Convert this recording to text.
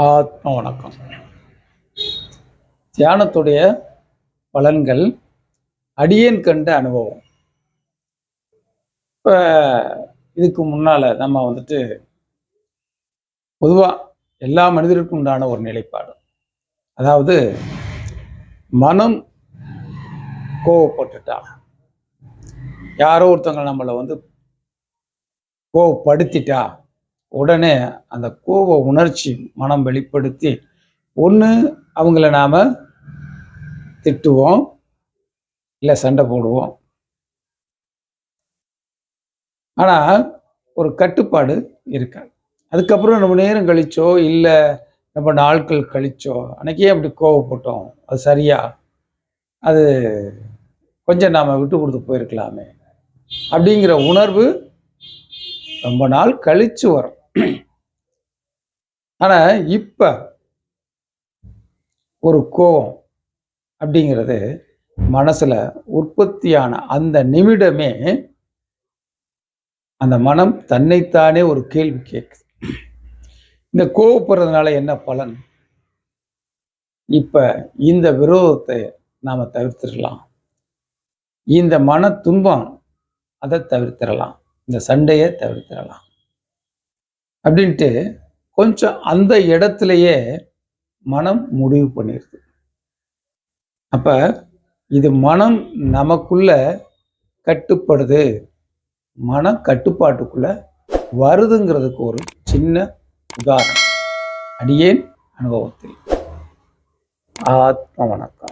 ஆத்ம வணக்கம். தியானத்துடைய பலன்கள் அடியேன் கண்ட அனுபவம். இப்போ இதுக்கு முன்னால் நம்ம வந்துட்டு பொதுவாக எல்லா மனிதருக்கும் உண்டான ஒரு நிலைப்பாடு. அதாவது மனம் கோவப்பட்டுட்டா. யாரோ ஒருத்தவங்க நம்மளை வந்து கோவப்படுத்திட்டா. உடனே அந்த கோப உணர்ச்சி மனம் வெளிப்படுத்தி ஒன்று அவங்கள நாம் திட்டுவோம் இல்லை சண்டை போடுவோம். ஆனால் ஒரு கட்டுப்பாடு இருக்காது அதுக்கப்புறம் நம்ம நேரம் கழிச்சோ இல்லை நம்ம நாட்கள் கழிச்சோ அன்னைக்கே அப்படி கோவப்பட்டோம். அது சரியா? அது கொஞ்சம் நாம் விட்டு கொடுத்து போயிருக்கலாமே. அப்படிங்கிற உணர்வு ரொம்ப நாள் கழித்து வரும். ஆனால் இப்போ ஒரு கோபம் அப்படிங்கிறது மனசுல உற்பத்தியான அந்த நிமிடமே அந்த மனம் தன்னைத்தானே ஒரு கேள்வி கேட்குது. இந்த கோவப்படுறதுனால என்ன பலன்? இப்போ இந்த விரோதத்தை நாம தவிர்த்திடலாம். இந்த மன துன்பம் அதை தவிர்த்திடலாம். இந்த சண்டையை தவிர்த்திடலாம். அப்படின்ட்டு கொஞ்சம் அந்த இடத்துலையே மனம் முடிவு பண்ணிடுது அப்ப இது மனம் நமக்குள்ள கட்டுப்படுது. மன கட்டுப்பாட்டுக்குள்ள வருதுங்கிறதுக்கு ஒரு சின்ன உதாரணம். அடியேன் அனுபவத்தில். ஆத்ம வணக்கம்.